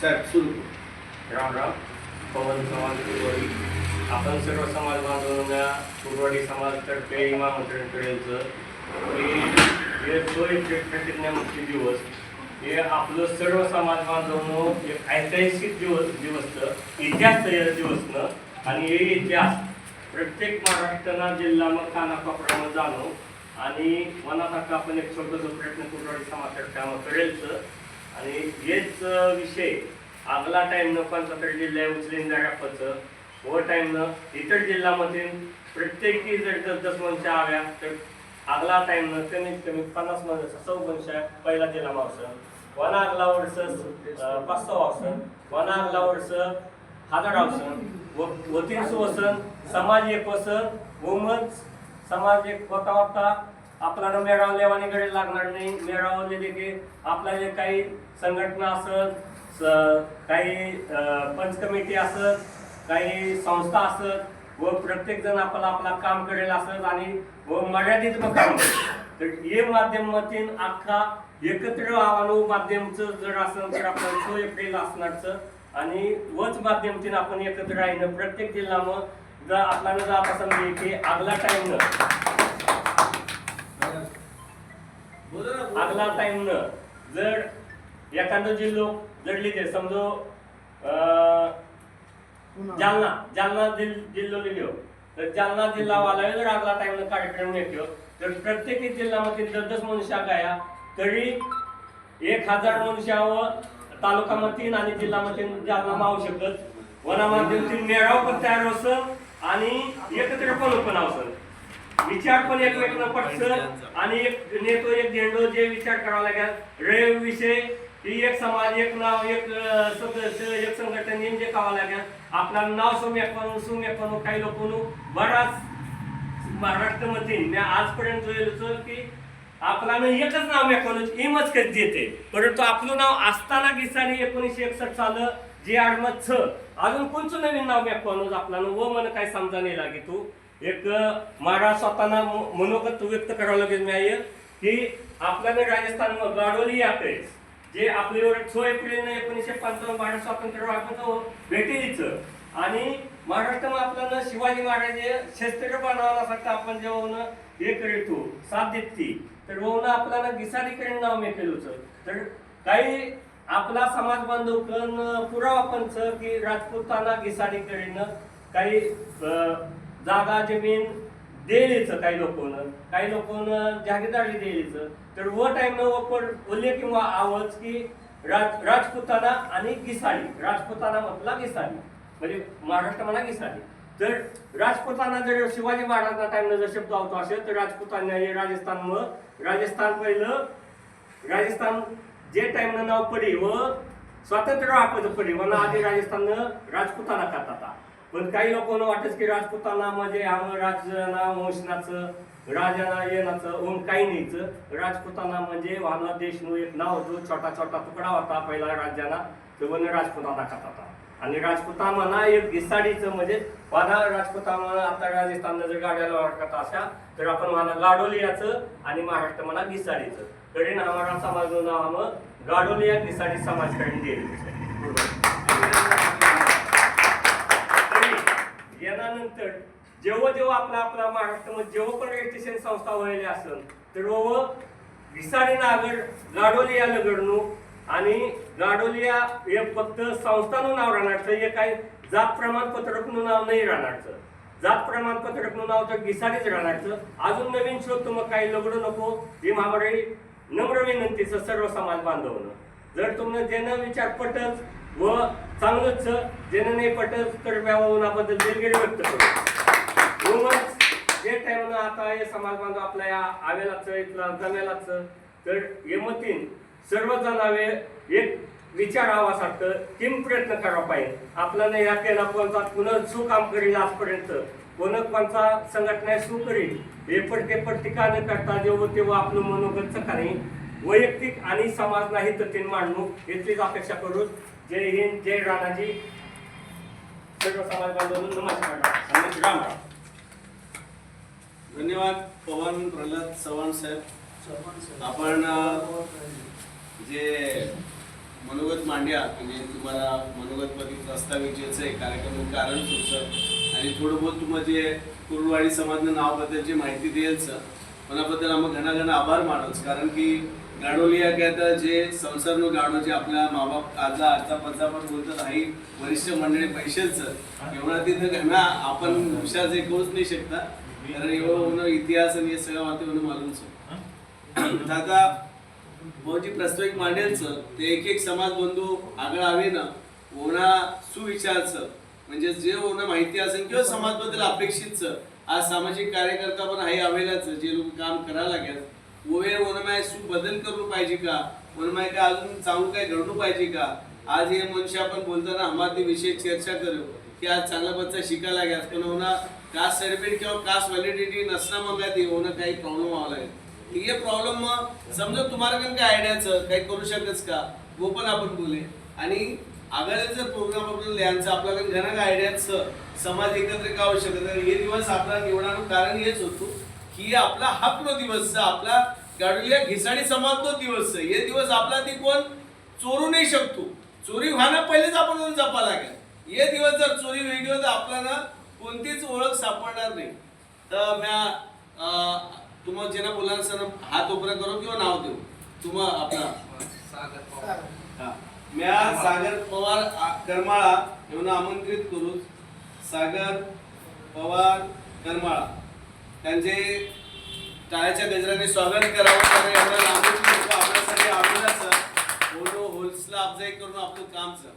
Sir सुरू राम राम. पवन समाज कुरवाडी आपण सर्व समाज बांधवांना कुरवाडी समाजातर्फे आमंत्रण करेलचं की हे सोय प्रतिज्ञामुक्ती दिवस हे आपलं सर्व समाज बांधवांनो एक ऐतिहासिक दिवस दिवस इतिहास दिवसनं आणि हे इतिहास प्रत्येक महाराष्ट्रांना जिल्हा मग कानाकोपऱ्यानं जाणो आणि मनात आता आपण एक छोटंसं प्रयत्न कुरवाडी समाजातर्फे आम्हाला करेलचं. आणि हेच विषय. आगला टाइमनं कोणता तरी जिल्ह्या उचलीन जागापचं. हो व टाईमनं इतर जिल्ह्यामध्ये प्रत्येकी जर दस दस मनशा आव्या तर आगला टाईमनं कमीत कमी पन्नास मन सौ मनशा पहिला जिल्हा मावसन वना आगला वर्ष पाच सौ वावसन वना आगला वर्ष हजार वावसन व व तीनशे वसन समाज एक वसन वमच समाज एक होता होता आपल्याला मेळाव लेवानी गरज लागणार नाही. मेळावले की आपल्या जे काही संघटना असत स- काही पंच कमिटी असत काही संस्था असत व प्रत्येक जण आपला आपला काम करेल असत आणि व मर्यादित काम तर हे माध्यमातून अख्खा एकत्र आव्हानो माध्यमचं जर असं तर आपण सो एप्रिल असणारचं आणि वच माध्यमातून आपण एकत्र राहिलं. प्रत्येक जिल्ह्यामध्ये जर आपल्याला जर आता समजेल की आगला टाइम आगला टाइम न जर एखादं जिल्हो जर लिहिले समजो अं, जालना जालना जिल- जिल्हो लिहिलो तर जालना जिल्हा वाला जर आगला टाइम कार्यक्रम येतो तर प्रत्येक जिल्ह्यामध्ये दस दस मनुष्या गाया तरी एक हजार मनुष्यावर तालुकामधील आणि जिल्हामध्ये जालना मावू शकत. वनामाध्यमातील मेळाव पण तयार होतं आणि एकत्र पण पण आवसन विचार पण एकमेकांना पटसं आणि एक नेतो एक झेंडो जे विचार करावा लागेल. रेव विषय ही एक समाज एक नाव एक सदस्य एक संघटन जे कावा लागेल. आपला नाव सुमेपण सुमेपण काही लोक बराच महाराष्ट्रामध्ये मी आजपर्यंत जोयलो की आपल्याला एकच नाव मेकॉनॉज एमच कधी देते? परंतु आपलं नाव असताना गिसाने एकोणीसशे एकसष्ट सालं जे आडमत छ अजून कोणचं नवीन नाव मेकॉनॉज आपला व मन काय समजा नाही लागे तू. एक मला स्वतःना मनोगत व्यक्त करावं लागेल मी की आपल्याला राजस्थान गाडोली आपले जे आपले सो एप्रिल एकोणीसशे पंचावन्न भारत स्वातंत्र्य आपण हो, भेटेलीच. आणि महाराष्ट्रामध्ये आपल्याला शिवाजी महाराज शस्त्र बनवण्यासाठी आपण जेव्हा हे करीतो साथ देती तर होऊन आपल्याला गिसारीकडे नाव मी केलं होतं. तर काही आपला समाज बांधव कन पुरावा पण की की राजपूतांना गिसारीकडनं काही अं, जागा जमीन देलीचं काही लोकांना काही लोकांना जागीरदारी देलीचं तर व टाइम उल्लेख किंवा आवाज की राज राजपुताना आणि गिसाळी राजपुताना म्हटला गिसाळी म्हणजे महाराष्ट्र म्हणा गिसाळी तर राजपुताना जर शिवाजी महाराजांना टाइमला जर शब्द होतो असेल तर राजपुतांना हे राजस्थान मग राजस्थान पहिलं राजस्थान जे टाइमनं नाव पडे व स्वातंत्र्य आपलं पडे व आधी राजस्थान राजपुताना करतात. पण काही लोकांना वाटत की राजपुतांना म्हणजे आम्हाला राजना वंशनाचं राजाना येण्याचं ओम काही नाहीच राजपुतांना म्हणजे आम्हाला देश एक नाव होतो छोटा छोटा तुकडा होता पहिला राज्याला तो वन राजपुतांना खात आणि राजपुतामाना म्हणा एक घिसाडीचं म्हणजे वादा राजपुतामाना आता राजस्थानला जर गाड्याला वाटत अशा तर आपण मला गाडोलियाचं आणि महाराष्ट्र म्हणा घिसाडीचं तरी आम्हाला समाज नाव आम्हाला गाडोलिया घिसाडी समाजकडे दिले त्यानंतर जेव्हा जेव्हा आपला आपला महाराष्ट्रामध्ये म्हणजे जेव्हा पण रजिस्ट्रेशन संस्था व्हायला असेल तेव्हा व विसारी नागर गाडोलिया लगडणू आणि लाडोलिया हे फक्त संस्थानं नाव राहणार हे काही जात प्रमाणपत्रकનું नाव नाही राहणारचं जात प्रमाणपत्रकનું नाव तर गिसाडीच राहणारचं अजून नवीन शोध मग काही लगडू नको हे महामारी नम्र विनंतीचं सर्व समाज बांधवनं. जर तुम्हाला ज्यानं विचार पटत व चांगलंच ज्यानं नाही पटत तर व्यावनाबद्दल दिलगिरी व्यक्त करतो म्हणूनच जे टाइमनं आता हे समाज बांधव आपल्या या आवेलाच इथला जमेलाच तर यमतीन सर्व जणावे एक विचार आवासारखं किम प्रयत्न करावा पाहिजे. आपल्याला या केला कोणता पुन्हा सु काम करील आजपर्यंत? कोण कोणता संघटना सु करील? हे पटके पट्टिका न करता जेव्हा तेव्हा आपलं मनोगत सकाळी वैयक्तिक आणि समाज नाही तर तीन मांडणूक याचीच अपेक्षा करून जय हिंद जय राधाजी. सर्व समाज बांधवांनो नमस्कार. आणि राम राम धन्यवाद पवन प्रल्हाद चव्हाण साहेब. आपण जे मनोगत मांड्या म्हणजे तुम्हाला मनोगतमध्ये प्रस्ताविजेचं कार्यक्रम कारण सुचत आणि थोडं बहुत तुम्हाला जे कुरुवाडी समाजनं नावाबद्दलची माहिती द्यायचं मनाबद्दल आम्ही घणा घणा आभार मानोच कारण की गाडोली या काय तर जे संसारनो गाडो जे आपल्या माबाप आजा आजचा पजा पण बोलतात नाही वरिष्ठ मंडळी पैसेच एवढा तिथं घणा आपण हुशार जे करूच नाही शकता कारण एवढं होणं इतिहास आणि हे सगळं म्हणून होणं मालूमच आता भाऊजी प्रस्ताविक मांडेलचं ते एक एक समाज बंधू आगळ हवे ना ओना सुविचारचं म्हणजे जे ओना माहिती असेल किंवा समाजबद्दल अपेक्षितच आज सामाजिक कार्यकर्ता पण आहे अवेलाच जे लोक काम करायला लागेल ओवे ओनमाय सु बदल करू पाहिजे का? ओनमाय काय अजून चांगलं काय घडू पाहिजे का? आज हे मनुष्य आपण बोलताना हमारे विषय चर्चा करू की आज चांगला बच्चा शिकायला लागेल पण होणार कास्ट सर्टिफिकेट किंवा कास्ट व्हॅलिडिटी नसणं मग काय ते होणं काही प्रॉब्लेम व्हावं लागेल. ठीक आहे प्रॉब्लेम मग समजा तुम्हाला काही काय आयडियाचं काही करू शकतच का? वो पण आपण बोले आणि जर प्रोग्राम आपण लिहायचं आपल्याकडे घणा आयडियाचं समाज एकत्र का नाही. हे दिवस आपला निवडणं कारण हेच होतो की आपला हकनो दिवस आपला गाडूया घिसाडी समाज तो दिवस. हे दिवस आपला ती कोण? चोरू नाही शकतो. चोरी व्हायला पहिलेच आपण जपा लागेल. हे दिवस जर चोरी वेगळी तर आपल्याला कोणतीच ओळख सापडणार नाही. तर म्या तुम्हाला ज्यांना बोलायला सर हात उपरा करू किंवा नाव देऊ. तुम्हा आपला मी आज सागर पवार करमाळा येऊन आमंत्रित करू. सागर पवार करमाळा. त्यांचे टाळ्याच्या गजराने स्वागत करावं. कारण एवढ्या लांबून लोकं आपल्यासाठी आलेलाच होलो होल्सला अफजाई करून आपलं काम सर